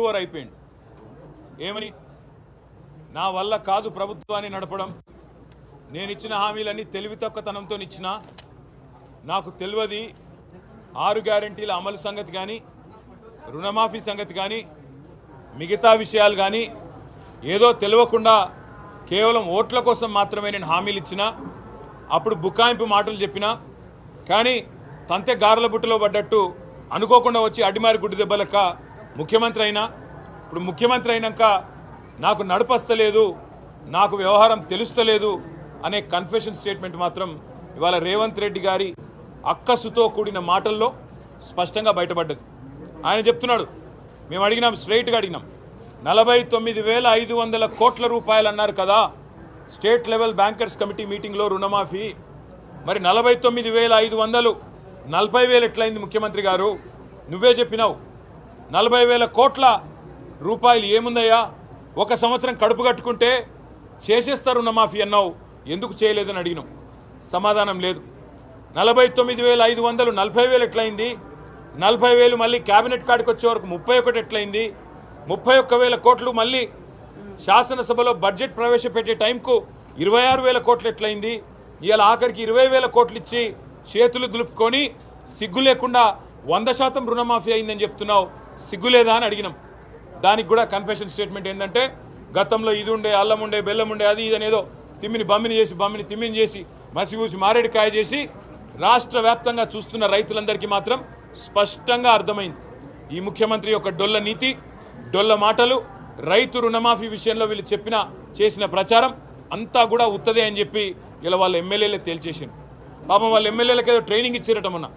Approver అయిపోయింది. ఏమని? నా వల్ల కాదు ప్రభుత్వాన్ని నడపడం. నేను ఇచ్చిన హామీలన్నీ తెలివి తక్కువతనంతో ఇచ్చిన నాకు తెలియదు. ఆరు గ్యారంటీల అమలు సంగతి కానీ రుణమాఫీ సంగతి కానీ మిగతా విషయాలు కానీ ఏదో తెలియకుండా కేవలం ఓట్ల కోసం మాత్రమే నేను హామీలు ఇచ్చిన అప్పుడు బుకాయింపు మాటలు చెప్పిన కానీ తంతె గారెల బుట్టలో పడ్డట్టు అనుకోకుండా వచ్చి అడిమారి గుడ్డి దెబ్బలక్క ముఖ్యమంత్రి అయినా ఇప్పుడు ముఖ్యమంత్రి అయినాక నాకు నడపస్తలేదు నాకు వ్యవహారం తెలుస్తలేదు అనే కన్ఫెషన్ స్టేట్మెంట్ మాత్రం ఇవాళ రేవంత్ రెడ్డి గారి అక్కసుతో కూడిన మాటల్లో స్పష్టంగా బయటపడ్డది. ఆయన చెప్తున్నాడు మేము అడిగినాం స్ట్రైట్గా అడిగినాం. నలభై తొమ్మిది వేల ఐదు వందల కోట్ల రూపాయలు అన్నారు కదా స్టేట్ లెవెల్ బ్యాంకర్స్ కమిటీ మీటింగ్లో రుణమాఫీ. మరి నలభై తొమ్మిది వేల ఐదు వందలు నలభై వేలు ఎట్లయింది ముఖ్యమంత్రి గారు? నువ్వే చెప్పినావు. నలభై వేల కోట్ల రూపాయలు ఏముందయ్యా? ఒక సంవత్సరం కడుపు కట్టుకుంటే చేసేస్తారు రుణమాఫీ అన్నావు. ఎందుకు చేయలేదని అడిగినాం. సమాధానం లేదు. నలభై తొమ్మిది వేల ఐదు వందలు నలభై వేలు ఎట్లయింది? నలభై వేలు మళ్ళీ క్యాబినెట్ కాడికి వచ్చే వరకు ముప్పై ఒకటి ఎట్లయింది? ముప్పై ఒక్క వేల కోట్లు మళ్ళీ శాసనసభలో బడ్జెట్ ప్రవేశపెట్టే టైంకు ఇరవై ఆరు వేల కోట్లు ఎట్లయింది? ఇవాళ ఆఖరికి ఇరవై వేల కోట్లు ఇచ్చి చేతులు దులుపుకొని సిగ్గు లేకుండా వంద శాతం రుణమాఫీ అయిందని చెప్తున్నావు. సిగ్గులేదా అని అడిగినాం. దానికి కూడా కన్ఫెషన్ స్టేట్మెంట్ ఏంటంటే గతంలో ఇది ఉండే అల్లం ఉండే బెల్లం ఉండే అది ఇది తిమ్మిని బమ్మిని చేసి బమ్మిని తిమ్మిని చేసి మసిగూసి మారేడుకాయ చేసి రాష్ట్ర వ్యాప్తంగా చూస్తున్న రైతులందరికీ మాత్రం స్పష్టంగా అర్థమైంది. ఈ ముఖ్యమంత్రి యొక్క డొల్ల నీతి డొల్ల మాటలు రైతు రుణమాఫీ విషయంలో వీళ్ళు చెప్పిన చేసిన ప్రచారం అంతా కూడా ఉత్తదే అని చెప్పి ఇలా వాళ్ళ ఎమ్మెల్యేలే తేల్చేసింది పాపం వాళ్ళ ఎమ్మెల్యేలకు ఏదో ట్రైనింగ్ ఇచ్చారట మొన్న.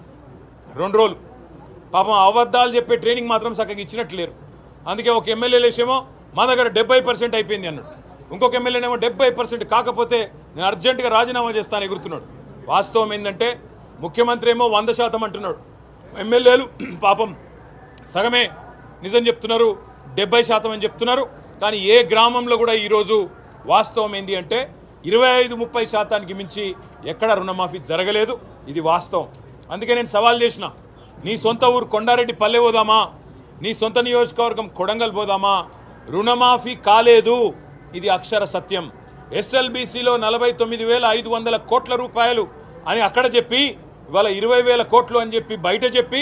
రెండు రోజులు. పాపం అబద్ధాలు చెప్పే ట్రైనింగ్ మాత్రం చక్కగా ఇచ్చినట్టు లేరు అందుకే ఒక ఎమ్మెల్యే లేచేమో మా దగ్గర డెబ్బై పర్సెంట్ అయిపోయింది అన్నాడు. ఇంకొక ఎమ్మెల్యేనేమో డెబ్బై పర్సెంట్ కాకపోతే నేను అర్జెంటుగా రాజీనామా చేస్తాను ఎగురుతున్నాడు. వాస్తవం ఏంటంటే ముఖ్యమంత్రి ఏమో వంద శాతం అంటున్నాడు. ఎమ్మెల్యేలు పాపం సగమే నిజం చెప్తున్నారు డెబ్బై శాతం అని చెప్తున్నారు. కానీ ఏ గ్రామంలో కూడా ఈరోజు వాస్తవం ఏంటి అంటే ఇరవై ఐదు ముప్పై శాతానికి మించి ఎక్కడ రుణమాఫీ జరగలేదు. ఇది వాస్తవం. అందుకే నేను సవాల్ చేసిన నీ సొంత ఊరు కొండారెడ్డి పల్లె పోదామా? నీ సొంత నియోజకవర్గం కొడంగల్ పోదామా? రుణమాఫీ కాలేదు. ఇది అక్షర సత్యం. ఎస్ఎల్బీసీలో నలభై తొమ్మిది వేల ఐదు వందల కోట్ల రూపాయలు అని అక్కడ చెప్పి ఇవాళ ఇరవై వేల కోట్లు అని చెప్పి బయట చెప్పి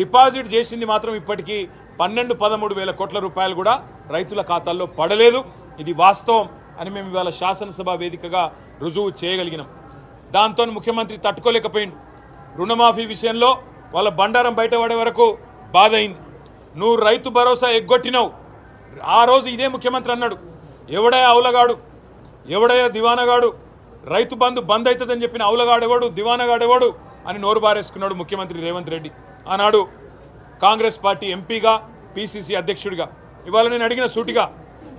డిపాజిట్ చేసింది మాత్రం ఇప్పటికీ పన్నెండు పదమూడు వేల కోట్ల రూపాయలు కూడా రైతుల ఖాతాల్లో పడలేదు. ఇది వాస్తవం అని మేము ఇవాళ శాసనసభ వేదికగా రుజువు చేయగలిగినాం. దాంతో ముఖ్యమంత్రి తట్టుకోలేకపోయింది రుణమాఫీ విషయంలో వాళ్ళ బండారం బయట పడే వరకు బాధ అయింది నువ్వు రైతు భరోసా ఎగ్గొట్టినావు. ఆ రోజు ఇదే ముఖ్యమంత్రి అన్నాడు. ఎవడే అవులగాడు? ఎవడయ్యా దివానగాడు? రైతు బంధు బంద్ అవుతుందని చెప్పిన అవులగాడెవడు దివానగాడెవాడు అని నోరు బారేసుకున్నాడు ముఖ్యమంత్రి రేవంత్ రెడ్డి. ఆనాడు కాంగ్రెస్ పార్టీ ఎంపీగా పిసిసి అధ్యక్షుడిగా. ఇవాళ నేను అడిగిన సూటిగా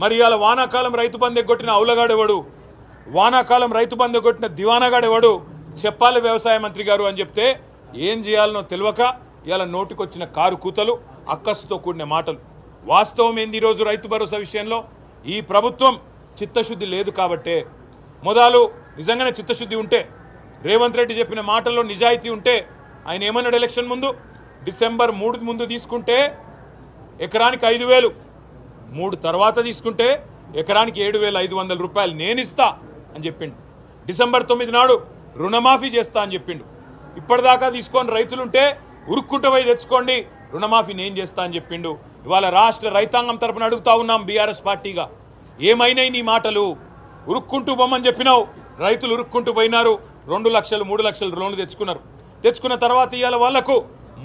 మరి ఇవాళ వానాకాలం రైతు బంధు ఎగ్గొట్టిన అవులగాడెవాడు వానాకాలం రైతు బంధు ఎగ్గొట్టిన దివానగాడెవాడు చెప్పాలి వ్యవసాయ మంత్రి గారు అని చెప్తే ఏం చేయాలనో తెలియక ఇలా నోటికొచ్చిన కారు కూతలు అక్కసుతో కూడిన మాటలు. వాస్తవం ఏంది ఈరోజు రైతు భరోసా విషయంలో? ఈ ప్రభుత్వం చిత్తశుద్ధి లేదు కాబట్టే మొదలు నిజంగానే చిత్తశుద్ధి ఉంటే రేవంత్ రెడ్డి చెప్పిన మాటల్లో నిజాయితీ ఉంటే ఆయన ఏమన్నాడు ఎలక్షన్ ముందు? డిసెంబర్ మూడు ముందు తీసుకుంటే ఎకరానికి ఐదు వేలు. మూడు తర్వాత తీసుకుంటే ఎకరానికి ఏడు వేల ఐదు వందల రూపాయలు నేను ఇస్తా అని చెప్పిండు. డిసెంబర్ తొమ్మిది నాడు రుణమాఫీ చేస్తా అని చెప్పిండు. ఇప్పటిదాకా తీసుకొని రైతులుంటే ఉరుక్కుంట పోయి తెచ్చుకోండి. రుణమాఫీ నేను చేస్తా అని చెప్పిండు. ఇవాళ రాష్ట్ర రైతాంగం తరపున అడుగుతా ఉన్నాం బీఆర్ఎస్ పార్టీగా. ఏమైనాయి నీ మాటలు? ఉరుక్కుంటూ బొమ్మని చెప్పినావు. రైతులు ఉరుక్కుంటూ పోయినారు. రెండు లక్షలు మూడు లక్షలు లోన్లు తెచ్చుకున్నారు. తెచ్చుకున్న తర్వాత ఇవాళ వాళ్ళకు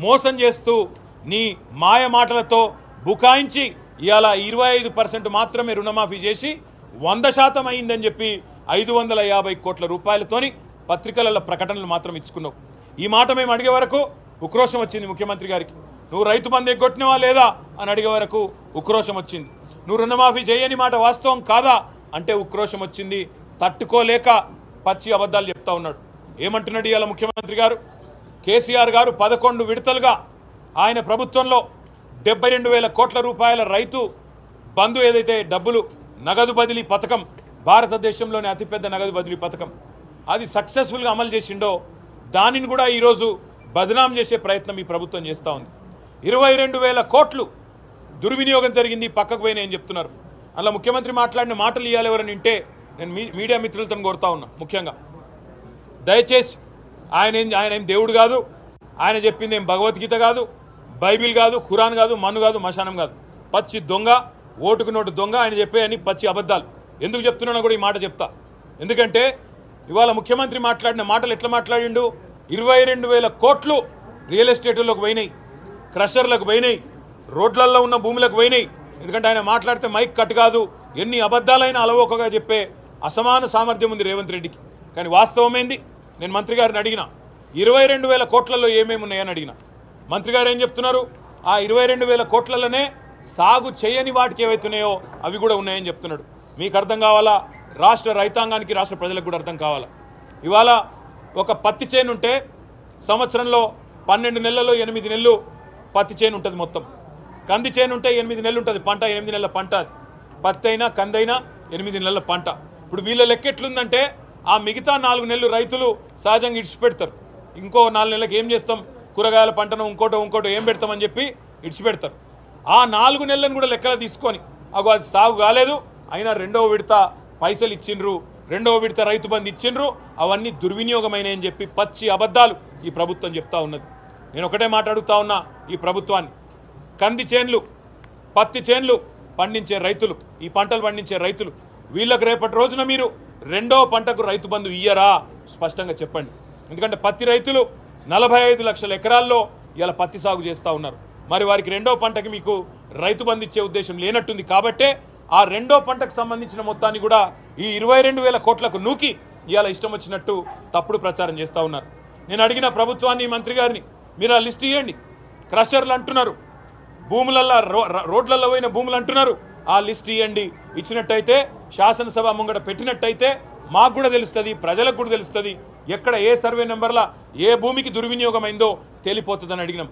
మోసం చేస్తూ నీ మాయ మాటలతో బుకాయించి ఇవాళ ఇరవై ఐదు పర్సెంట్ మాత్రమే రుణమాఫీ చేసి వంద శాతం అయిందని చెప్పి ఐదు వందల యాభై కోట్ల రూపాయలతోని పత్రికలలో ప్రకటనలు మాత్రం ఇచ్చుకున్నావు. ఈ మాట మేము అడిగే వరకు ఉక్రోషం వచ్చింది ముఖ్యమంత్రి గారికి. నువ్వు రైతు బంధు ఎగ్గొట్టినవా లేదా అని అడిగే వరకు ఉక్రోషం వచ్చింది. నువ్వు రుణమాఫీ చేయని మాట వాస్తవం కాదా అంటే ఉక్రోషం వచ్చింది. తట్టుకోలేక పచ్చి అబద్ధాలు చెప్తా ఉన్నాడు. ఏమంటున్నాడు ఇవాళ ముఖ్యమంత్రి గారు? కేసీఆర్ గారు పదకొండు విడతలుగా ఆయన ప్రభుత్వంలో డెబ్బై రెండు వేల కోట్ల రూపాయల రైతు బంధు ఏదైతే డబ్బులు నగదు బదిలీ పథకం భారతదేశంలోనే అతిపెద్ద నగదు బదిలీ పథకం అది సక్సెస్ఫుల్గా అమలు చేసిండో దానిని కూడా ఈరోజు బదనాం చేసే ప్రయత్నం ఈ ప్రభుత్వం చేస్తూ ఉంది. ఇరవై రెండు వేల కోట్లు దుర్వినియోగం జరిగింది పక్కకు పోయినాయి ఏం చెప్తున్నారు. అలా ముఖ్యమంత్రి మాట్లాడిన మాటలు ఇవ్వాలి ఎవరని వింటే నేను మీ మీడియా మిత్రులతో కోరుతా ఉన్నా ముఖ్యంగా. దయచేసి ఆయన ఏం ఆయన ఏం దేవుడు కాదు ఆయన చెప్పింది ఏం భగవద్గీత కాదు బైబిల్ కాదు ఖురాన్ కాదు మన్ను కాదు మశానం కాదు. పచ్చి దొంగ ఓటుకు నోటు దొంగ ఆయన చెప్పే అని పచ్చి అబద్ధాలు. ఎందుకు చెప్తున్నానో కూడా ఈ మాట చెప్తా. ఎందుకంటే ఇవాళ ముఖ్యమంత్రి మాట్లాడిన మాటలు ఎట్లా మాట్లాడిండు? ఇరవై రెండు వేల కోట్లు రియల్ ఎస్టేట్లోకి పోయినాయి. క్రషర్లకు పోయినాయి. రోడ్లల్లో ఉన్న భూములకు పోయినాయి. ఎందుకంటే ఆయన మాట్లాడితే మైక్ కట్ కాదు. ఎన్ని అబద్ధాలైనా అలవోకగా చెప్పే అసమాన సామర్థ్యం ఉంది రేవంత్ రెడ్డికి. కానీ వాస్తవమైంది నేను మంత్రి గారిని అడిగిన ఇరవై రెండు వేల కోట్లలో ఏమేమి ఉన్నాయని అడిగిన మంత్రి గారు ఏం చెప్తున్నారు? ఆ ఇరవై రెండు వేల కోట్లలోనే సాగు చేయని వాటికి ఏవైతున్నాయో అవి కూడా ఉన్నాయని చెప్తున్నాడు. మీకు అర్థం కావాలా? రాష్ట్ర రైతాంగానికి రాష్ట్ర ప్రజలకు కూడా అర్థం కావాలి? ఇవాళ ఒక పత్తి చేను ఉంటే సంవత్సరంలో పన్నెండు నెలల్లో ఎనిమిది నెలలు పత్తి చేను ఉంటుంది మొత్తం. కంది చేను ఉంటే ఎనిమిది నెలలు ఉంటుంది పంట ఎనిమిది నెలల పంట అది. పత్తి అయినా కందైనా ఎనిమిది నెలల పంట. ఇప్పుడు వీళ్ళ లెక్క ఎట్లుందంటే ఆ మిగతా నాలుగు నెలలు రైతులు సహజంగా ఇడిచిపెడతారు. ఇంకో నాలుగు నెలలకు ఏం చేస్తాం? కూరగాయల పంటను ఇంకోటో ఇంకోటో ఏం పెడతామని చెప్పి ఇడిచిపెడతారు. ఆ నాలుగు నెలలను కూడా లెక్కలు తీసుకొని అగో అది సాగు కాలేదు అయినా రెండవ విడత పైసలు ఇచ్చిండ్రు రెండవ విడత రైతు బంధు ఇచ్చిండ్రు అవన్నీ దుర్వినియోగమైనాయని చెప్పి పచ్చి అబద్ధాలు ఈ ప్రభుత్వం చెప్తా ఉన్నది. నేను ఒకటే మాట్లాడుతా ఉన్నా ఈ ప్రభుత్వాన్ని. కంది చేన్లు పత్తి చేన్లు పండించే రైతులు ఈ పంటలు పండించే రైతులు. వీళ్ళకు రేపటి రోజున మీరు రెండో పంటకు రైతు బంధు ఇయ్యరా? స్పష్టంగా చెప్పండి. ఎందుకంటే పత్తి రైతులు నలభై ఐదు లక్షల ఎకరాల్లో ఇలా పత్తి సాగు చేస్తూ ఉన్నారు. మరి వారికి రెండో పంటకి మీకు రైతు బంధు ఇచ్చే ఉద్దేశం లేనట్టుంది కాబట్టే ఆ రెండో పంటకు సంబంధించిన మొత్తాన్ని కూడా ఈ ఇరవై రెండు వేల కోట్లకు నూకి ఇవాళ ఇష్టం వచ్చినట్టు తప్పుడు ప్రచారం చేస్తూ ఉన్నారు. నేను అడిగిన ప్రభుత్వాన్ని మంత్రి గారిని మీరు ఆ లిస్ట్ ఇవ్వండి క్రషర్లు అంటున్నారు. భూములల్లో రో- రోడ్లలో పోయిన భూములు అంటున్నారు. ఆ లిస్ట్ ఇవ్వండి ఇచ్చినట్టయితే శాసనసభ ముంగట పెట్టినట్టయితే మాకు కూడా తెలుస్తుంది ప్రజలకు కూడా తెలుస్తుంది ఎక్కడ ఏ సర్వే నెంబర్ల ఏ భూమికి దుర్వినియోగమైందో తేలిపోతుందని అడిగినాం.